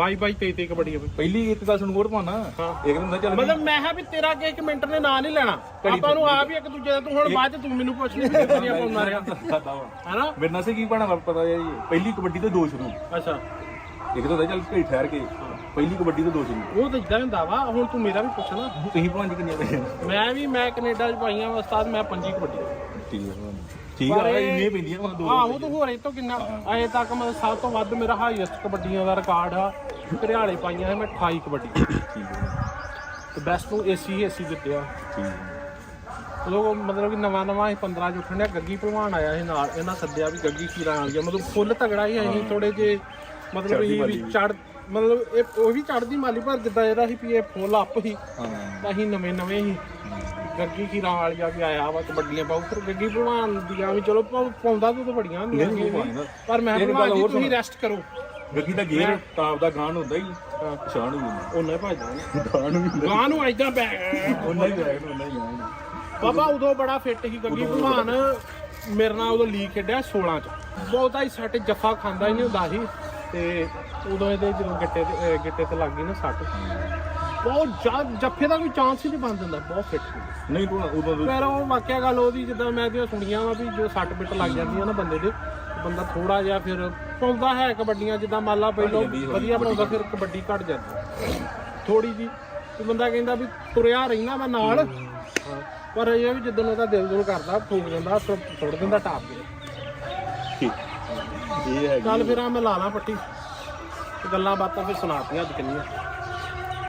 ਬਾਈ ਬਾਈ ਤੇ ਤੇ ਕਬੱਡੀ ਆ ਬਈ। ਪਹਿਲੀ ਇੱਕ ਗੱਲ ਸੁਣ ਕੋਰ ਪਾਣਾ ਹਾਂ। ਇੱਕ ਦਿਨ ਚੱਲ। ਮਤਲਬ ਮੈਂ ਕਿਹਾ ਵੀ ਤੇਰਾ ਕਿ ਇੱਕ ਮਿੰਟ ਨੇ ਨਾਂ ਨਹੀਂ ਲੈਣਾ। ਆਪਾਂ ਨੂੰ ਆਪ ਹੀ ਇੱਕ ਦੂਜੇ ਦਾ ਤੂੰ ਹੁਣ ਬਾਅਦ ਚ ਤੂੰ ਮੈਨੂੰ ਪੁੱਛ ਲਈ ਵੀ ਤੇਰੀਆਂ ਪਾਉਂਦਾ ਰਿਹਾ ਹੈਨਾ? ਮੇਰੇ ਨਾਲ ਸੇ ਕੀ ਪਾਣਾ ਪਤਾ ਹੈ ਜੀ ਪਹਿਲੀ ਕਬੱਡੀ ਤੋਂ ਦੋ ਸ਼ੁਰੂ। ਅੱਛਾ। ਇੱਕ ਤਾਂ ਹੁੰਦਾ ਚੱਲ ਘੜੀ ਠਹਿਰ ਕੇ ਪਹਿਲੀ ਕਬੱਡੀ ਤੋਂ ਦੋ ਸ਼ੁਰੂ ਉਹ ਤਾਂ ਇਦਾਂ ਹੁੰਦਾ ਵਾ ਹੁਣ ਤੂੰ ਮੇਰਾ ਵੀ ਪੁੱਛਣਾ ਤੁਸੀਂ ਭਾਂਜੀ ਕਿੰਨੇ ਪਏ ਮੈਂ ਵੀ ਮੈਂ ਕੈਨੇਡਾ ਚ ਪਾਈਆਂ ਵਾ ਉਸਤਾਦ ਮੈਂ ਪੰਜੀ ਕਬੱਡੀ। ਠੀਕ ਹੈ। ਠੀਕ ਆ ਇੰਨੇ ਪੈਂਦੀਆਂ ਵਾ ਦੋ ਆਹੋ ਤੂੰ ਹੋਰ ਇਹ ਤੋਂ ਕਿੰਨਾ ਅਜੇ ਤੱਕ ਮੈਂ ਸਭ ਤੋਂ ਵੱਧ ਮੇਰਾ ਹਾਈਐਸਟ ਕਬੱਡੀਆਂ ਦਾ ਰਿਕਾਰਡ ਆ ਘਰਿਆਲੇ ਪਾਈਆਂ ਸੀ ਮੈਂ 28 ਕਬੱਡੀ। ਠੀਕ ਹੈ ਤੇ ਬੈਸਟ ਨੂੰ ਏਸੀ ਏਸੀ ਦਿੱਤੇ ਆ। ਠੀਕ ਹੈ ਉਦੋਂ ਮਤਲਬ ਕਿ ਨਵਾਂ ਨਵਾਂ ਇਹ 15 ਚ ਉੱਠਣ ਡਿਆ ਗੱਗੀ ਭਲਵਾਨ ਆਇਆ ਸੀ ਨਾਲ ਇਹਨਾਂ ਸੱਦਿਆ ਵੀ ਗੱਗੀ ਖੀਰਾਂ ਵਾਲੀਆ ਮਤਲਬ ਫੁੱਲ ਤਗੜਾ ਹੀ ਅਸੀਂ ਥੋੜੇ ਜੇ ਮਤਲਬ ਇਹ ਵੀ। ਚੜ ਮਤਲਬ ਇਹ ਉਹ ਵੀ ਚੜਦੀ ਮਾਲੀ ਪਰ ਜਿੱਦਾਂ ਇਹਦਾ ਸੀ ਵੀ ਇਹ ਫੁੱਲ ਅੱਪ ਸੀ ਹਾਂ। ਤਾਂ ਅਸੀਂ ਨਵੇਂ ਨਵੇਂ ਹੀ। ਗੱਗੀ ਖੀਰਾਂ ਵਾਲੀਆ ਵੀ ਆਇਆ ਵਾ ਕਬੱਡੀਆਂ ਪਾਉ ਫਿਰ ਗੱਗੀ ਭਲਵਾਨ ਦੀਆਂ ਵੀ ਚਲੋ ਪਾਉ- ਪਾਉਂਦਾ ਤੂੰ ਤਾਂ ਬੜੀਆਂ ਹੁੰਦੀਆਂ ਨਹੀਂ, ਸੀ ਪਾਉਂਦਾ। ਪਰ ਮੈਂ ਇਹ ਗੱਲ ਭਲਵਾਨ ਜੀ ਹੋਰ ਤੁਸੀਂ। ਰੈਸਟ ਕਰੋ। ਗੱਗੀ ਦਾ ਗੇਰ ਟਾਪ ਦਾ ਗਾਣ ਹੁੰਦਾ ਹੀ ਹਾਂ। ਪਛਾਣ ਹੋਈ ਜਾਂਦਾ ਉਹਨੇ ਭਜਦਾ ਗਾਣ ਵੀ ਗਾਂ ਨੂੰ ਐਦਾਂ ਬੈ ਉਹਨਾਂ ਹੀ ਬੈਗ ਨੂੰ ਉਹਨਾਂ ਹੀ ਗਾਣ ਬਾਬਾ ਉਦੋਂ ਬੜਾ ਫਿੱਟ ਸੀ ਗੱਗੀ ਭਲਵਾਨ। ਮੇਰੇ ਨਾਲ ਉਦੋਂ ਲੀਗ ਖੇਡਿਆ 16 ਚ। ਬਹੁਤਾ ਹੀ ਸੱਟ ਜੱਫਾ ਖਾਂਦਾ ਹੀ ਨਹੀਂ ਹੁੰਦਾ ਸੀ। ਤੇ ਉਦੋਂ ਇਹਦੇ ਜਦੋਂ ਗਿੱਟੇ ਤੇ ਅਹ ਗਿੱਟੇ ਤੇ ਲੱਗ ਗਈ ਨਾ ਸੱਟ। ਬਹੁਤ ਜ਼ਿਆਦਾ ਜੱਫੇ ਦਾ ਕੋਈ ਚਾਂਸ ਹੀ ਨਹੀਂ ਬਣ ਦਿੰਦਾ ਬਹੁਤ ਫਿੱਟ ਸੀ। ਨਹੀਂ ਤੂੰ ਉਦੋਂ ਤੋਂ ਪਰ ਉਹ ਵਾਕਿਆ ਗੱਲ ਉਹਦੀ ਜਿੱਦਾਂ ਮੈਂ ਤੇ ਸੁਣੀਆਂ ਵਾ ਵੀ ਜੋ ਸੱਟ ਪਿੱਟ ਲੱਗ ਜਾਂਦੀ ਆ ਨਾ ਬੰਦੇ ਦੇ ਬੰਦਾ ਥੋੜਾ ਜਿਹਾ ਫਿਰ ਪਾਉਂਦਾ ਹੈ ਕਬੱਡੀਆਂ ਜਿੱਦਾਂ ਮੰਨ ਲਾ ਪਹਿਲਾਂ ਜਾਂਦੀ ਵਧੀਆ ਪਾਉਂਦਾ ਫਿਰ ਕਬੱਡੀ ਘਟ ਜਾਂਦੀ ਥੋੜੀ ਜੀ ਤੇ ਬੰਦਾ ਕਹਿੰਦਾ ਵੀ ਤੁਰਿਆ ਰਹਿਣਾ ਮੈਂ ਨਾਲ ਪਰ ਇਹ ਵੀ ਜਿੱਦਣ ਉਹਦਾ ਦਿਲ ਦੁਲ ਕਰਦਾ ਫੂਕ ਜਾਂਦਾ ਸੁੱਟ ਦਿੰਦਾ ਟਾਪ ਕੇ ਠੀਕ। ਇਹ ਹੈ ਚੱਲ ਫਿਰ ਆ ਮੈਂ ਲਾ ਲਾਂ ਪੱਟੀ। ਤੇ ਗੱਲਾਂ ਬਾਤਾਂ ਫਿਰ ਸੁਣਾਤੀਆਂ ਅੱਜ ਕਿੰਨੀਆਂ।